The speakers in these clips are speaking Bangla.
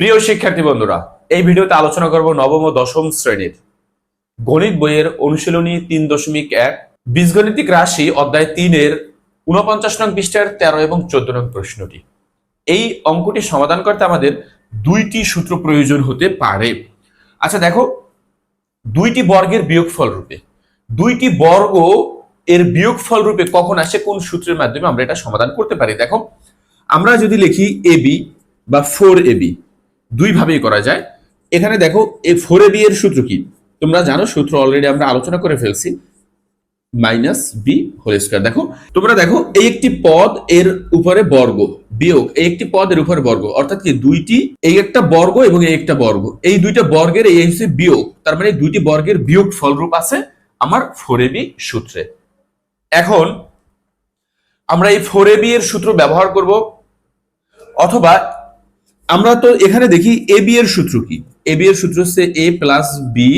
প্রিয় শিক্ষার্থী বন্ধুরা, এই ভিডিওতে আলোচনা করব নবম ও দশম শ্রেণির। গণিত বইয়ের অনুশীলনী তিন দশমিক এক, বীজগণিতিক রাশি অধ্যায় তিনের উনপঞ্চাশ নং পৃষ্ঠার তেরো এবং চোদ্দ নং প্রশ্নটি। এই অঙ্কটি সমাধান করতে আমাদের দুইটি সূত্র প্রয়োজন হতে পারে। আচ্ছা দেখো, দুইটি বর্গের বিয়োগফল রূপে, দুইটি বর্গ এর বিয়োগফল রূপে কখন আসে, কোন সূত্রের মাধ্যমে আমরা এটা সমাধান করতে পারি? দেখো, আমরা যদি লিখি এবি বা ফোর এবি দুই ভাবেই করা যায়। এখানে দেখো, এই ফোরে এবি এর সূত্র কি? তোমরা জানো, সূত্র অলরেডি আমরা আলোচনা করে ফেলছি। মাইনাস বি হোল স্কয়ার দেখো, তোমরা দেখো, এই একটি পদ এর উপরে বর্গ, বিয়োগ, এই একটি পদ এর উপরে বর্গ। অর্থাৎ কি, দুইটি, এই একটা বর্গ এবং এই একটা বর্গ। এই দুইটা বর্গের, এই হচ্ছে বিয়োগ। তার মানে দুইটি বর্গের বিয়োগ ফলরূপ আছে আমার ফোরে বি সূত্রে। এখন, আমরা এই ফোরে এবি এর সূত্র ব্যবহার করব, অথবা আমরা তো এখানে দেখি এ বি এর সূত্র কি? এ বি এর সূত্র হচ্ছে A plus B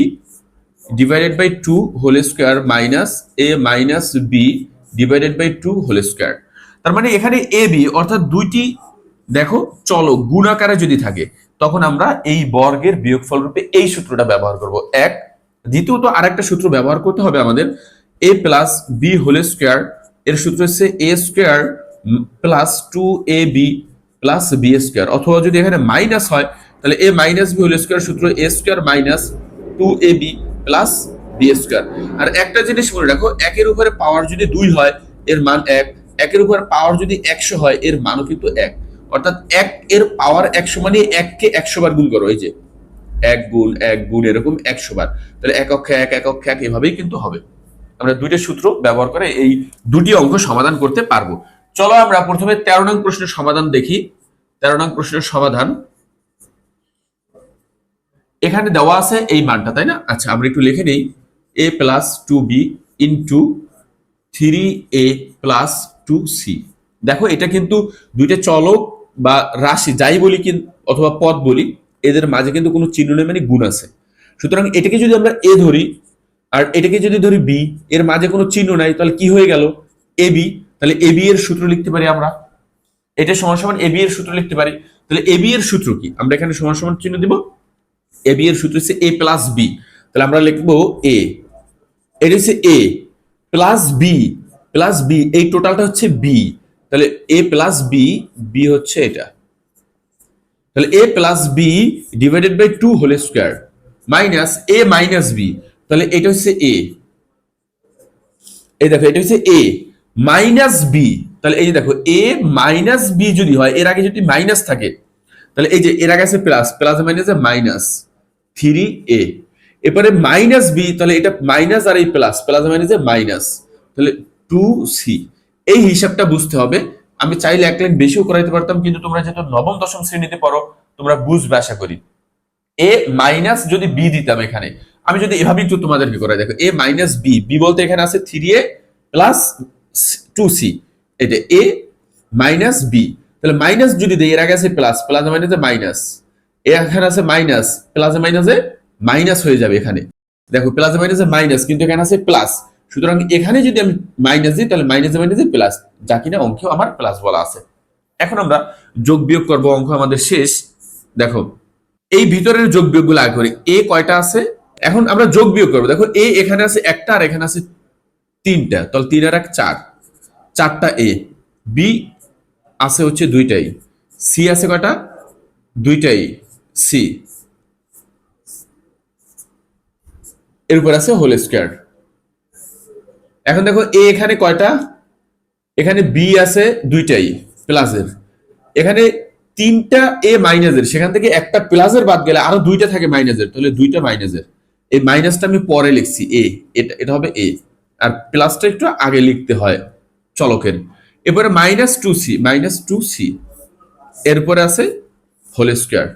divided by two whole square minus A minus B divided by two whole square তার মানে এখানে এ বি অর্থাৎ দুইটি, দেখো চলো গুণাকারে যদি থাকে, তখন আমরা এই বর্গের বিয়োগফল রূপে এই সূত্রটা ব্যবহার করব। এক, দ্বিতীয়ত আরেকটা সূত্র ব্যবহার করতে হবে আমাদের। A plus B whole square এর সূত্র হচ্ছে A square plus two A B plus B square অথবা যদি এখানে মাইনাস হয়, তাহলে A minus B whole square সূত্র A square minus two A B plus B square আর একটা জিনিস মনে রাখো, একের উপরে পাওয়ার যদি দুই হয়, এর মান এক। একের উপরে পাওয়ার যদি একশো হয়, এর মানও কিন্তু এক। অর্থাৎ এক এর পাওয়ার একশো মানে এককে একশো বার গুণ করো, এই যে। এক গুণ এক গুণ, এরকম একশো বার। তাহলে এক অক্ষে এক এক অক্ষে এক, এভাবেই কিন্তু হবে। আমরা দুইটা সূত্র ব্যবহার করে এই দুটি অঙ্ক সমাধান করতে পারব। চলো আমরা প্রথমে তেরো নং প্রশ্নের সমাধান দেখি। তেরো নং প্রশ্নের সমাধান। এখানে দেওয়া আছে এই মানটা, তাই না? আচ্ছা আমরা একটু লিখে নেই। A plus two B into three A plus two C দেখো, এটা কিন্তু দুইটা চলক বা রাশি, যাই বলি অথবা পদ বলি, এদের মাঝে কিন্তু কোনো চিহ্ন নেই মানে গুণ আছে। সুতরাং এটাকে যদি আমরা এ ধরি, আর এটাকে যদি ধরি বি এর মাঝে কোনো চিহ্ন নাই, তাহলে কি হয়ে গেল? এ বি তাহলে এ বি এর সূত্র লিখতে পারি আমরা? এটা সমান সমান এ বি এর সূত্র লিখতে পারি। তাহলে এ বি এর সূত্র কি? আমরা এখানে সমান সমান চিহ্ন দিব। এ বি এর সূত্র হচ্ছে এ প্লাস বি। তাহলে আমরা লিখব এ। এটা হচ্ছে A plus B. Plus B, এই টোটালটা হচ্ছে বি। তাহলে এ প্লাস বি বি হচ্ছে এটা। তাহলে A plus B divided by two whole square minus A minus B. তাহলে এটা হচ্ছে এ। এই দেখো, এটা হচ্ছে এ। মাইনাস বি তাহলে এই যে দেখো এ মাইনাস বি যদি হয়, এর আগে যদি মাইনাস থাকে, তাহলে এই যে এর আগে আছে প্লাস প্লাস মাইনাসে মাইনাস থ্রি এ এরপরে মাইনাস বি তাহলে এটা মাইনাস আর এই প্লাস প্লাস মাইনাসে মাইনাস, তাহলে টু সি এই হিসাবটা বুঝতে হবে। আমি চাইলে এক লাইন বেশিও করাইতে পারতাম, কিন্তু তোমরা যেহেতু নবম, দশম শ্রেণীতে পড়ো, তোমরা বুঝবে আশা করি। এ মাইনাস যদি বি দিতাম এখানে, আমি যদি এভাবে একটু তোমাদেরকে করে দেখো এ মাইনাস বি বি বলতে এখানে আছে three A plus two C এটা এ মাইনাস বি তাহলে মাইনাস যদি দেই, এর আগে আছে প্লাস প্লাস মাইনাসে মাইনাস এখানে আছে মাইনাস প্লাস মাইনাসে মাইনাস হয়ে যাবে এখানে। দেখো প্লাস মাইনাসে মাইনাস কিন্তু এখানে আছে প্লাস সুতরাং এখানে যদি আমি মাইনাস দিই, তাহলে মাইনাসে মাইনাসে প্লাস যা কিনা অঙ্কেও আমার প্লাস বলা আছে। এখন আমরা যোগ বিয়োগ করব, অঙ্ক আমাদের শেষ। দেখো, এই ভিতরের যোগ বিয়োগগুলো আগে করি। এ কয়টা আছে? এখন আমরা যোগ বিয়োগ করব। দেখো, এ এখানে আছে একটা, আর এখানে আছে তিনটা, তাহলে তিন আর এক চার। চারটা এ। বি আছে হচ্ছে দুইটাই সি আছে কয়টা? দুইটাই সি। এর উপর আছে হোল স্কোয়ার। এখন দেখো এ এখানে কয়টা? এখানে বি আছে দুইটাই প্লাসের। এখানে তিনটা এ মাইনাসের, সেখান থেকে একটা প্লাসের বাদ গেলে আরও দুইটা থাকে মাইনাসের, তাহলে দুইটা মাইনাসের। এই মাইনাসটা আমি পরে লিখছি, এ। এটা এটা হবে এ। আর প্লাসটা একটু আগে লিখতে হয়। চলকের এরপরে minus two C minus two C এরপরে আছে হোল স্কোয়ার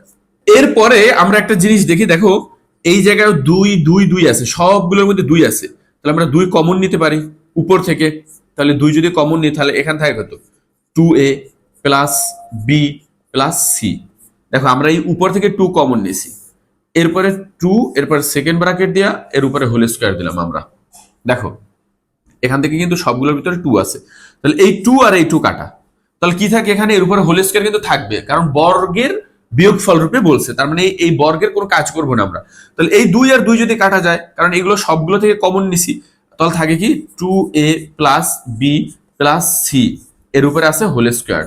এরপরে আমরা একটা জিনিস দেখি, দেখো, এই জায়গায় দুই দুই দুই আছে, সবগুলোর মধ্যে দুই আছে। তাহলে আমরা দুই কমন নিতে পারি, উপর থেকে। তাহলে দুই যদি কমন নিই, তাহলে এখান থেকে কত? Two A plus B plus C দেখো, আমরা এই উপর থেকে টু কমন নিয়েছি। এরপরে টু এরপরে সেকেন্ড ব্র্যাকেট দেওয়া এর উপরে হোল স্কোয়ার দিলাম আমরা। দেখো এখান থেকে কিন্তু সবগুলোর ভিতরে টু আছে। তাহলে এই টু আর এই টু কাটা। তাহলে কি থাকে এখানে? এর উপরে হোল স্কোয়ার কিন্তু থাকবে। কারণ বর্গের বিয়োগফল রূপে বলছে। তার মানে এই বর্গের কোনো কাজ করব না আমরা। তাহলে এই দুই আর দুই যদি কাটা যায়, কারণ এগুলো সবগুলো থেকে কমন নিছি, তাহলে থাকে কি? Two A plus B plus C এর উপরে আছে হোল স্কোয়ার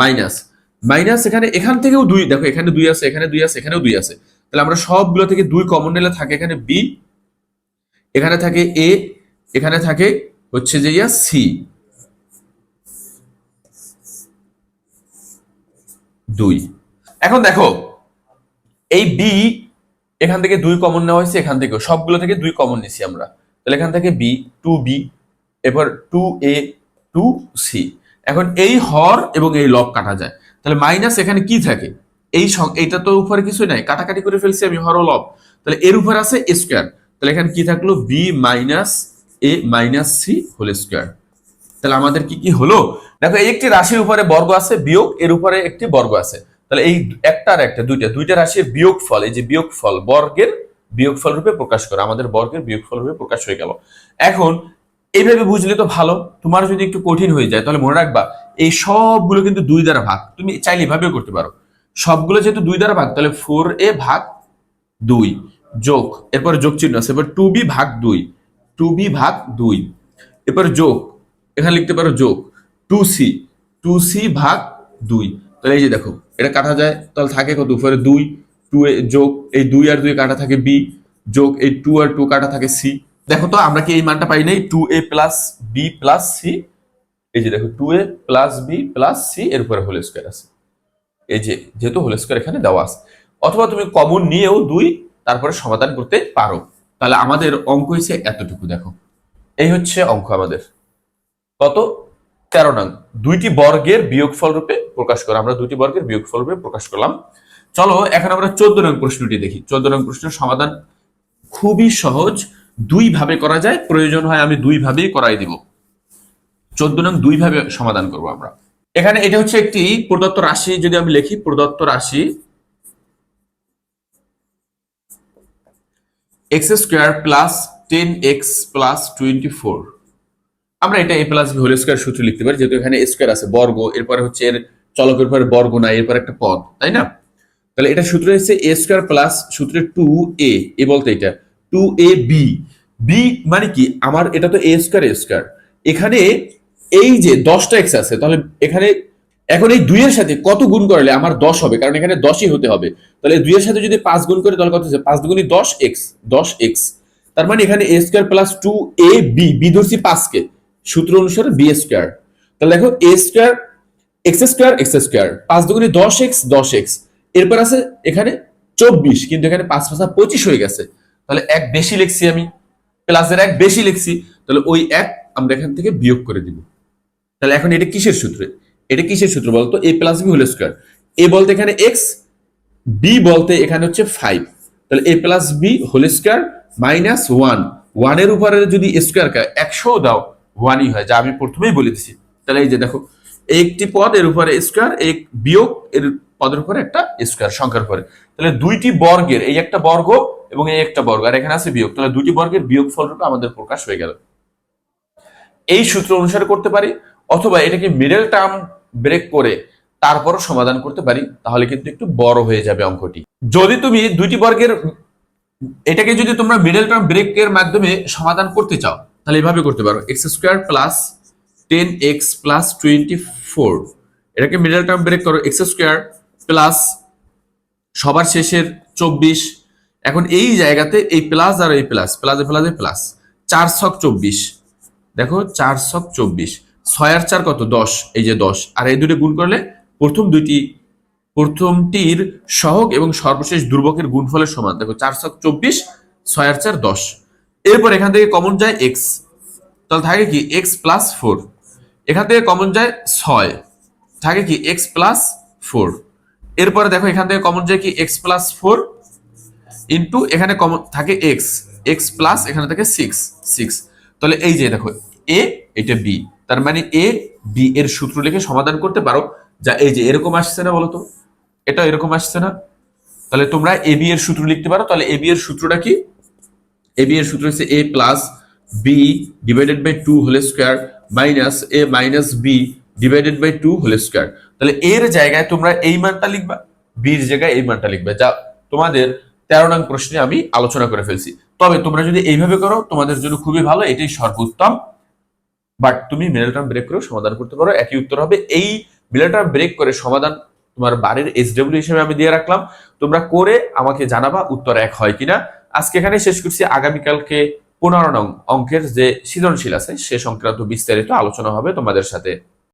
মাইনাস মাইনাস এখানে, এখান থেকেও দুই, দেখো এখানে দুই আছে, এখানে দুই আছে, এখানেও দুই আছে। তাহলে আমরা সবগুলো থেকে দুই কমন নিলে থাকে এখানে বি এখানে থাকে এ এখানে থাকে হচ্ছে যে ইয়া সি। দুই। এখন দেখো, এই বি এখান থেকে দুই কমন নেওয়া হয়েছে, এখান থেকেও। সবগুলো থেকে দুই কমন নিছি আমরা। তাহলে এখান থেকে বি, টু বি, এরপর টু এ, টু সি। এখন এই হর এবং এই লব কাটা যায়। তাহলে মাইনাস এখানে কি থাকে? এই এইটা তো উপরে কিছুই নাই। কাটাকাটি করে ফেলছি আমি হর ও লব। তাহলে এর উপর আছে স্কোয়ার তাহলে এখানে কি থাকল? B minus A minus C whole square তাহলে আমাদের কি কি হলো? দেখো, এই একটি রাশির উপরে বর্গ আছে, বিয়োগ এর উপরে একটি বর্গ আছে। তাহলে এই একটা আর একটা, দুইটা দুইটা রাশির বিয়োগ ফল এই যে বিয়োগ ফল বর্গের বিয়োগ ফল রূপে প্রকাশ করে, আমাদের বর্গের বিয়োগ ফল রূপে প্রকাশ হয়ে গেল। এখন, এইভাবে বুঝলে তো ভালো, তোমার যদি একটু কঠিন হয়ে যায়, তাহলে মনে রাখবা, এই সবগুলো কিন্তু দুই দ্বারা ভাগ, তুমি চাইলে এভাবেও করতে পারো। সবগুলো যেহেতু দুই দ্বারা ভাগ, তাহলে ফোর এ ভাগ দুই যোগ, এরপর যোগ চিহ্ন আছে, এবার টু বি ভাগ দুই। টু বি ভাগ দুই। এরপর যোগ, এখানে লিখতে পারো যোগ, টু সি টু সি ভাগ দুই। তাহলে এই যে দেখো, এটা কাটা যায়, তাহলে থাকে কত উপরে? দুই, টু এ যোগ, এই দুই আর দুই কাটা থাকে বি, যোগ এই টু আর টু কাটা থাকে সি। দেখো তো, আমরা কি এই মানটা পাই নাই? Two A plus B plus C. এই যে দেখো, two A plus B plus C, এর উপরে হোল স্কোয়ার আছে। এই যে, যেহেতু হোল স্কোয়ার এখানে দেওয়া আছে। অথবা তুমি কমন নিয়েও দুই, তারপরে সমাধান করতে পারো। তাহলে আমাদের অঙ্ক হয়েছে এতটুকু, দেখো। এই হচ্ছে অঙ্ক আমাদের। কত? তেরো নং। দুইটি বর্গের বিয়োগফল রূপে প্রকাশ করা। আমরা দুইটি বর্গের বিয়োগফল রূপে প্রকাশ করলাম। চলো, এখন আমরা চোদ্দ নং প্রশ্নটি দেখি। চোদ্দ নং প্রশ্নের সমাধান খুবই সহজ। দুই ভাবে করা যায়। প্রয়োজন হয় আমি দুই ভাবেই করাই দিব। চোদ্দ নং দুই ভাবে সমাধান করব আমরা। এখানে এটা হচ্ছে একটি প্রদত্ত রাশি। যদি আমি লিখি প্রদত্ত রাশি X square plus ten X plus twenty four আমরা এটা A plus B whole square সূত্র লিখতে পারি, যেহেতু এখানে স্কোয়ার আছে বর্গ, এরপরে হচ্ছে এর চলকের পরে বর্গ নাই, এরপর একটা পদ, তাই না? তাহলে এটা সূত্র হচ্ছে এ স্কোয়ার প্লাস সূত্রে টু এ এ বলতে এটা টু এ বি বি মানে কি? আমার, এটা তো এ স্কোয়ার এ স্কোয়ার এখানে এই যে দশটা এক্স আছে, তাহলে এখানে এখন এই দুইয়ের সাথে কত গুণ করলে আমার দশ হবে? কারণ এখানে দশই হতে হবে। তাহলে দুইয়ের সাথে যদি পাঁচ গুণ করে, তাহলে কত হচ্ছে? পাঁচ দুগুণই দশ এক্স দশ এক্স। তার মানে এখানে A square plus two A B B ধরছি পাঁচকে। সূত্র অনুসারে বি স্কোয়ার। তাহলে দেখো, A square, X square X square. পাঁচ দুগুণে দশ এক্স দশ এক্স। এরপর আছে এখানে চব্বিশ, কিন্তু এখানে পাঁচ পাঁচা পঁচিশ হয়ে গেছে। তাহলে এক বেশি লিখছি আমি, প্লাসের এক বেশি লিখছি, তাহলে ওই এক আমরা এখান থেকে বিয়োগ করে দিব। তাহলে এখন এটা কিসের সূত্রে? এটা কিসের সূত্র বলতো? A plus B whole square A বলতে এখানে এক্স বি বলতে এখানে হচ্ছে ফাইভ তাহলে A plus B whole square minus one ওয়ানের উপরে যদি স্কোয়ার একশো দাও ওয়ানই হয়, যা আমি প্রথমেই বলে দিছি। তাহলে এই যে দেখো, একটি পদ এর উপরে স্কোয়ার এক বিয়োগ এর পদের উপরে একটা স্কোয়ার সংখ্যার উপরে। তাহলে দুইটি বর্গের, এই একটা বর্গ এবং এই একটা বর্গ, আর এখানে আছে বিয়োগ। তাহলে দুইটি বর্গের বিয়োগ ফলরূপে আমাদের প্রকাশ হয়ে গেল। এই সূত্র অনুসারে করতে পারি, অথবা এটাকে মিডল টার্ম ব্রেক করে তারপরও সমাধান করতে পারি, তাহলে কিন্তু একটু বড় হয়ে যাবে অঙ্কটি। যদি তুমি দুইটি বর্গের, এটাকে যদি তোমরা মিডল টার্ম ব্রেকের মাধ্যমে সমাধান করতে চাও, তাহলে এভাবে করতে পারো। X square plus ten X plus twenty four এটাকে মিডল টার্ম ব্রেক করো এক্স স্কোয়ার প্লাস সবার শেষের চব্বিশ। এখন এই জায়গাতে এই প্লাস আর এই প্লাস প্লাসে প্লাসে প্লাস চার ছক চব্বিশ। দেখো, চার ছক চব্বিশ। ছয় আর চার কত? দশ। এই যে দশ। আর এই দুটো গুণ করলে প্রথম দুইটি, প্রথমটির সহগ এবং সর্বশেষ দুর্বকের গুণফলের সমান। দেখো, চার ছক চব্বিশ, ছয় আর চার দশ। এরপর এখান থেকে কমন যায় এক্স তাহলে থাকে কি? এক্স প্লাস ফোর এখান থেকে কমন যায় ছয়। থাকে কি? এক্স প্লাস ফোর এরপরে দেখো, এখান থেকে কমন যায় কি? এক্স প্লাস ফোর ইন্টু এখানে কমন থাকে এক্স এক্স প্লাস এখানে থাকে সিক্স সিক্স তাহলে এই যে দেখো এ এটা বি তার মানে এ, বি এর সূত্র লিখে সমাধান করতে পারো। যা এই যে এরকম আসছে না বলতো এটা এরকম আসছে না? তাহলে তোমরা এ, বি এর সূত্র লিখতে পারো। তাহলে এ, বি এর সূত্রটা কি? এ, বি এর সূত্র হচ্ছে A plus B divided by two whole square minus A minus B divided by two whole square. তাহলে এর জায়গায় তোমরা এই মানটা লিখবা, বির জায়গায় এই মানটা লিখবে। যা তোমাদের তেরো নং প্রশ্নে আমি আলোচনা করে ফেলছি। তবে তোমরা যদি এইভাবে করো, তোমাদের জন্য খুবই ভালো। এটাই সর্বোত্তম। বাট তুমি মিডল টার্ম ব্রেক করেও সমাধান করতে পারো। একই উত্তর হবে, এই মিডল টার্ম ব্রেক করে সমাধান তোমার বাড়ির এসডব্লিউ হিসেবে আমি দিয়ে রাখলাম। তোমরা করে আমাকে জানাবা উত্তর এক হয় কিনা। আজকে এখানে শেষ করছি। আগামীকালকে পনেরো অঙ্কের যে সৃজনশীল আছে, সে সংক্রান্ত বিস্তারিত আলোচনা হবে তোমাদের সাথে।